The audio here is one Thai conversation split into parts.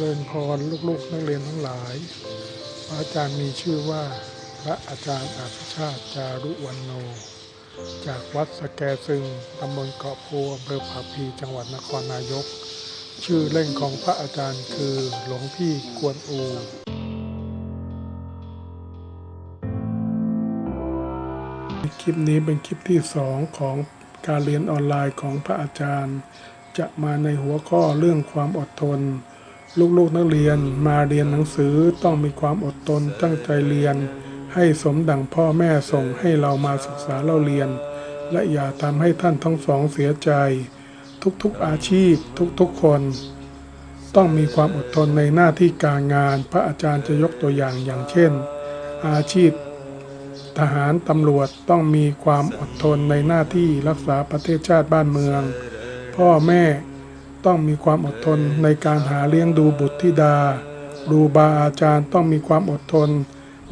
เจริญพรลูกๆนักเรียนทั้งหลาย พระอาจารย์มีชื่อว่า พระอาจารย์อาภิชาติจารุวันโน จากวัดสแกซึงตำบลเกาะโพอำเภอผาพีจังหวัดนครนายก ชื่อเล่นของพระอาจารย์คือหลวงพี่กวนอูคลิปนี้เป็นคลิปที่สองของการเรียนออนไลน์ของพระอาจารย์ จะมาในหัวข้อเรื่องความอดทน ลูกๆนักเรียนมาเรียนหนังสือต้องมีความอดทนตั้งใจเรียน ให้สมดังพ่อแม่ส่งให้เรามาศึกษาเราเรียน และอย่าทำให้ท่านทั้งสองเสียใจ ทุกๆอาชีพทุกๆคน ต้องมีความอดทนในหน้าที่การงาน พระอาจารย์จะยกตัวอย่างอย่างเช่น อาชีพ ทหารตำรวจต้องมีความอดทนในหน้าที่รักษาประเทศชาติบ้านเมือง พ่อแม่ ต้องมีความอดทนในการหาเลี้ยงดูบุตรธิดาครูบาอาจารย์ต้องมีความอดทน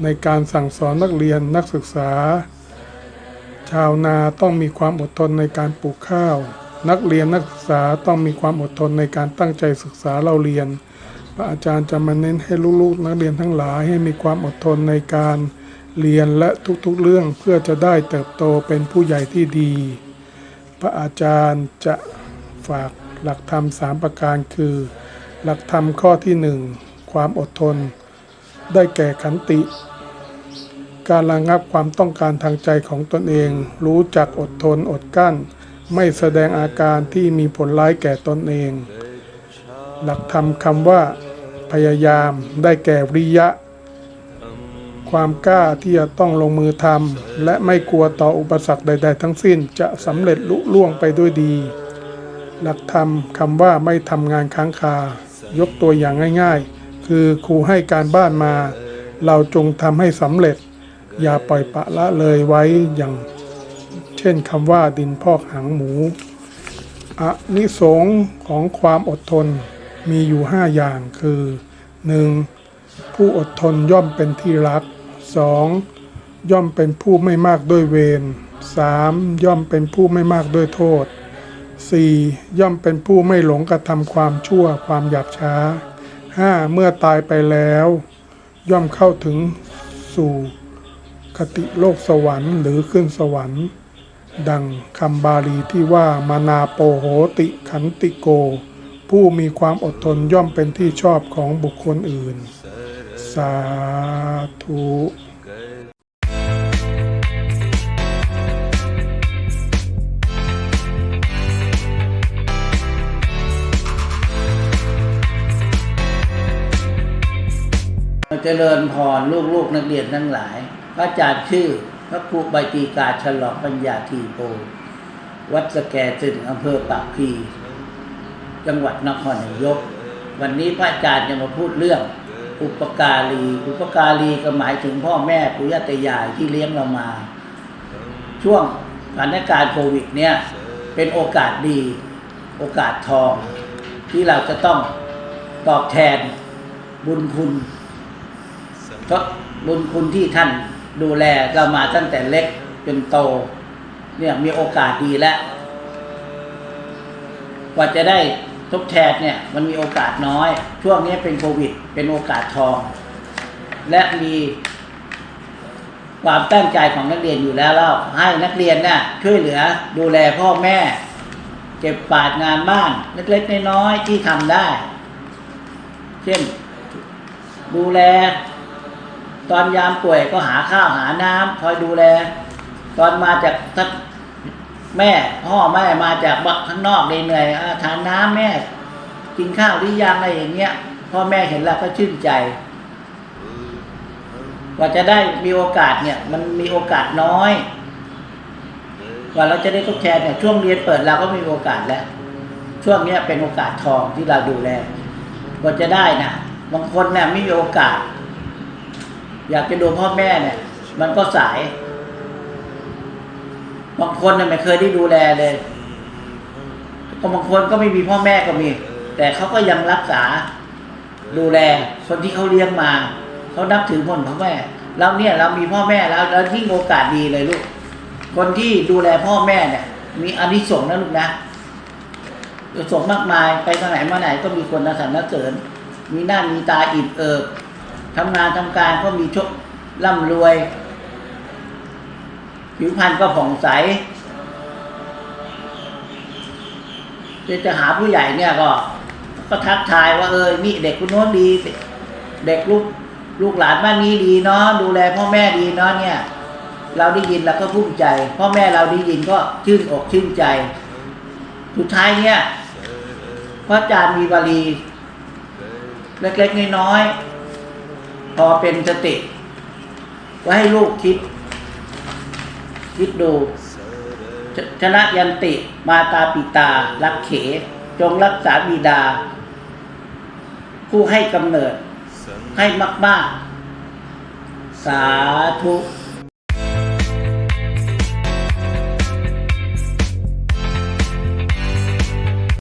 ในการสั่งสอนนักเรียนนักศึกษา ชาวนาต้องมีความอดทนในการปลูกข้าว นักเรียนนักศึกษาต้องมีความอดทนในการตั้งใจศึกษาเราเรียน พระอาจารย์จะมาเน้นให้ลูกๆ นักเรียนทั้งหลายให้มีความอดทนในการเรียนและทุกๆเรื่องเพื่อจะได้เติบโตเป็นผู้ใหญ่ที่ดี พระอาจารย์จะฝาก หลักธรรมสามประการคือ หลักธรรมข้อที่หนึ่งความอดทน ได้แก่ขันติ การระงับความต้องการทางใจของตนเอง รู้จักอดทนอดกั้น ไม่แสดงอาการที่มีผลร้ายแก่ตนเอง หลักธรรมคำว่า พยายาม ได้แก่วิริยะ ความกล้าที่จะต้องลงมือทำและไม่กลัวต่ออุปสรรคใด ๆ ทั้งสิ้นจะสำเร็จลุล่วงไปด้วยดี หลักธรรมคำว่าไม่ทำงานค้างคา ยกตัวอย่างง่ายๆ คือครูให้การบ้านมา เราจงทำให้สำเร็จ อย่าปล่อยปะละเลยไว้อย่าง เช่นคำว่าดินพอกหางหมูอนิสงของความอดทนมีอยู่ห้าอย่างคือ 1. ผู้อดทนย่อมเป็นที่รัก 2. ย่อมเป็นผู้ไม่มากด้วยเวร 3. ย่อมเป็นผู้ไม่มากด้วยโทษ 4. ย่อมเป็นผู้ไม่หลงกระทำความชั่วความหยาบช้า 5. เมื่อตายไปแล้ว ย่อมเข้าถึงสู่คติโลกสวรรค์หรือขึ้นสวรรค์ ดังคำบาลีที่ว่ามานาโปโหติขันติโก ผู้มีความอดทนย่อมเป็นที่ชอบของบุคคลอื่น สาธุ เจริญพรลูกๆนักเรียนทั้งหลาย พระอาจารย์ชื่อพระครูใบตีกาฉลองปัญญาทีโป วัดสแกจึงอำเภอปากพี จังหวัดนครนายก วันนี้พระอาจารย์จะมาพูดเรื่อง อุปการี อุปการีก็หมายถึงพ่อแม่ปุยาตายายที่เลี้ยงเรามา ช่วงสถานการณ์โควิดเนี่ยเป็นโอกาสดี โอกาสทอง ที่เราจะต้องตอบแทนบุญคุณ ทดบุญคุณที่ท่านดูแลเรามาตั้งแต่เล็กจนโต เนี่ยมีโอกาสดีแล้วกว่าจะได้ทดแทนเนี่ยมันมีโอกาสน้อย ช่วงนี้เป็นโควิด เป็นโอกาสทอง และมีความตั้งใจของนักเรียนอยู่แล้วเราให้นักเรียนน่ะช่วยเหลือดูแลพ่อแม่ เก็บปาดงานบ้านเล็กๆน้อยๆที่ทำได้ เช่น ดูแล ตอนยามป่วยก็หาข้าวหาน้ำคอยดูแล ตอนมาจากท่านแม่พ่อแม่มาจากบักข้างนอกเหนื่อยอาทานน้ำแม่กินข้าวหรือยังอะไรอย่างเงี้ยพ่อแม่เห็นแล้วก็ชื่นใจกว่าจะได้มีโอกาสเนี่ย มันมีโอกาสน้อยกว่าเราจะได้ทดแทนเนี่ยช่วงเรียนเปิดเราก็มีโอกาสแล้ว ช่วงเนี้ยเป็นโอกาสทองที่เราดูแลกว่าจะได้นะบางคนเนี่ยไม่มีโอกาส อยากจะดูพ่อแม่เนี่ย มันก็สาย บางคนเนี่ยไม่เคยได้ดูแลเลยก็บางคนก็ไม่มีพ่อแม่ก็มี แต่เขาก็ยังรักษาดูแลคนที่เขาเลี้ยงมาเขานับถือพ่อพ่อแม่เราเนี่ยเรามีพ่อแม่แล้วแล้วที่งโอกาสดีเลยลูก คนที่ดูแลพ่อแม่เนี่ย มีอานิสงส์นะลูกนะอานิสงส์มากมายไปทางไหนมาไหนก็มีคนสรรเสริญ มีหน้ามีตาอิ่มเอิบ ทำงานทำการก็มีโชคร่ำรวย ผิวพรรณก็ผ่องใสจะจะหาผู้ใหญ่เนี่ยก็ ก็ทักทายว่าเออนี่เด็กคนโน้นดี เด็กลูกลูกหลานบ้านนี้ดีเนาะดูแลพ่อแม่ดีเนาะเนี่ย เราได้ยินเราก็ภูมิใจ พ่อแม่เราได้ยินก็ชื่นอกชื่นใจ สุดท้ายเนี่ยพระอาจารย์มีบาลี เล็กๆน้อยๆ พอเป็นสติ ก็ให้ลูกคิด คิดดูชชนะยันติ มาตาปิตา รักเข จงรักษาบิดา ผู้ให้กำเนิด ให้มาก ๆ สาธุ